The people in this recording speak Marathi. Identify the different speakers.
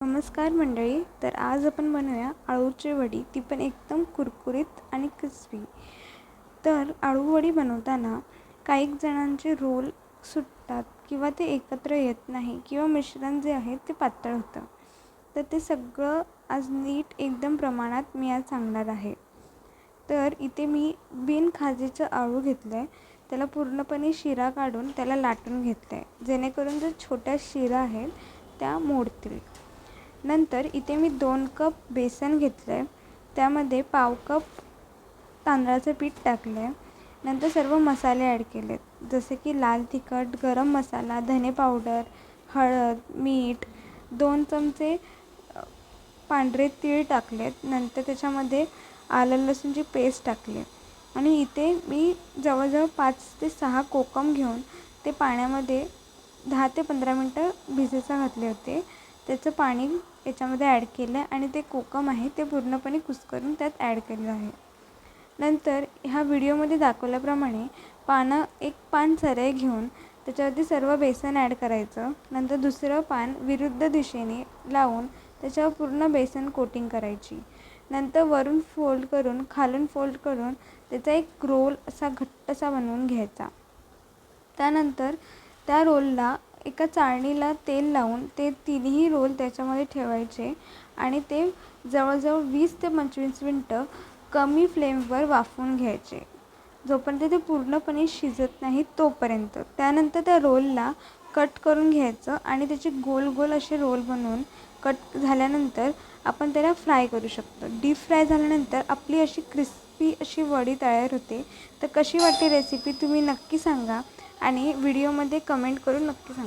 Speaker 1: नमस्कार मंडळी तर आज आपण बनवूया आळूची वडी. ती पण एकदम कुरकुरीत आणि क्रिस्पी. तर आळू वडी बनवताना काही जणांचे रोल सुटतात किंवा ते एकत्र येत नाही किंवा मिश्रण जे आहे ते पातळ होतं. तर ते सगळं आज नीट एकदम प्रमाणात मी आज सांगणार आहे. तर इथे मी बिन खाजेचं आळू घेतलं आहे त्याला पूर्णपणे शिरा काढून त्याला लाटून घेतलं आहे जेणेकरून ज्या छोट्या शिरा आहेत त्या मोडतील. नंतर इथे मी दोन कप बेसन घेतलं आहे त्यामध्ये पाव कप तांदळाचं पीठ टाकलं आहे नंतर सर्व मसाले ॲड केलेत. जसे की लाल तिखट गरम मसाला धने पावडर हळद मीठ दोन चमचे पांढरे तीळ टाकलेत. नंतर त्याच्यामध्ये आलं लसूणची पेस्ट टाकली आणि इथे मी जवळजवळ पाच ते सहा कोकम घेऊन ते पाण्यामध्ये दहा ते पंधरा मिनटं भिजेचा घातले होते. त्याचं पाणी याच्यामध्ये ॲड केलं आहे आणि ते कोकम आहे ते पूर्णपणे कुस्करून त्यात ॲड केलं आहे. नंतर ह्या व्हिडिओमध्ये दाखवल्याप्रमाणे पानं एक पान सरळ घेऊन त्याच्यावरती सर्व बेसन ॲड करायचं. नंतर दुसरं पान विरुद्ध दिशेने लावून त्याच्यावर पूर्ण बेसन कोटिंग करायची. नंतर वरून फोल्ड करून खालून फोल्ड करून त्याचा एक रोल असा घट्टसा बनवून घ्यायचा. त्यानंतर त्या रोलला एका चाळणीला तेल लावून ते तिन्ही रोल त्याच्यामध्ये ठेवायचे आणि ते जवळजवळ वीस ते पंचवीस मिनटं कमी फ्लेमवर वाफवून घ्यायचे. जोपर्यंत ते पूर्णपणे शिजत नाही तोपर्यंत. त्यानंतर त्या रोलला कट करून घ्यायचं आणि त्याचे गोल गोल असे रोल बनवून कट झाल्यानंतर आपण त्याला फ्राय करू शकतो. डीप फ्राय झाल्यानंतर आपली अशी क्रिस्पी अशी वडी तयार होते. तर कशी वाटते रेसिपी तुम्ही नक्की सांगा आणि व्हिडिओमध्ये कमेंट करून नक्की सांगा.